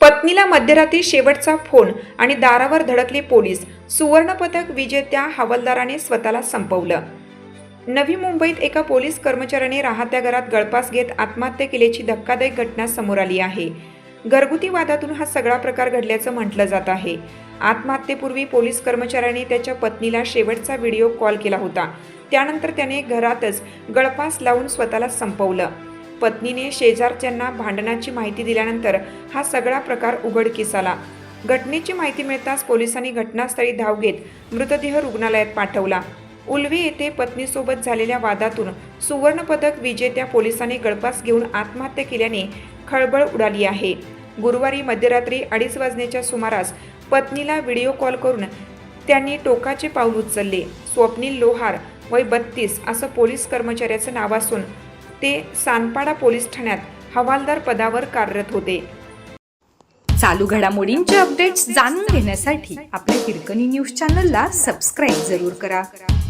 पत्नीला मध्यरात्री शेवटचा फोन आणि दारावर धडकले पोलीस. सुवर्णपदक विजेत्या हवालदाराने स्वतःला संपवलं. नवी मुंबईत एका पोलीस कर्मचाऱ्याने राहत्या घरात गळपास घेत आत्महत्या केल्याची धक्कादायक घटना समोर आली आहे. घरगुती वादातून हा सगळा प्रकार घडल्याचं म्हटलं जात आहे. आत्महत्येपूर्वी पोलीस कर्मचाऱ्याने त्याच्या पत्नीला शेवटचा व्हिडिओ कॉल केला होता. त्यानंतर त्याने घरातच गळपास लावून स्वतःला संपवलं. पत्नीने शेजारच्यांना भांडणाची माहिती दिल्यानंतर हा सगळा प्रकार उघडकीस आला घटनेची माहिती मिळताच पोलिसांनी घटनास्थळी धाव घेत मृतदेह रुग्णालयात पाठवला. उलवे येथे पत्नीसोबत झालेल्या वादातून सुवर्णपदक विजेत्या पोलिसांनी गळपास घेऊन आत्महत्या केल्याने खळबळ उडाली आहे. गुरुवारी मध्यरात्री अडीच वाजण्याच्या सुमारास पत्नीला व्हिडिओ कॉल करून त्यांनी टोकाचे पाऊल उचलले. स्वप्नील लोहार वय बत्तीस असं पोलीस कर्मचाऱ्याचं नाव असून ते सानपाडा पोलीस ठाण्यात हवालदार पदावर कार्यरत होते. चालू घडामोडींचे अपडेट्स जाणून घेण्यासाठी आपल्या हिरकणी न्यूज चॅनलला सबस्क्राईब जरूर करा.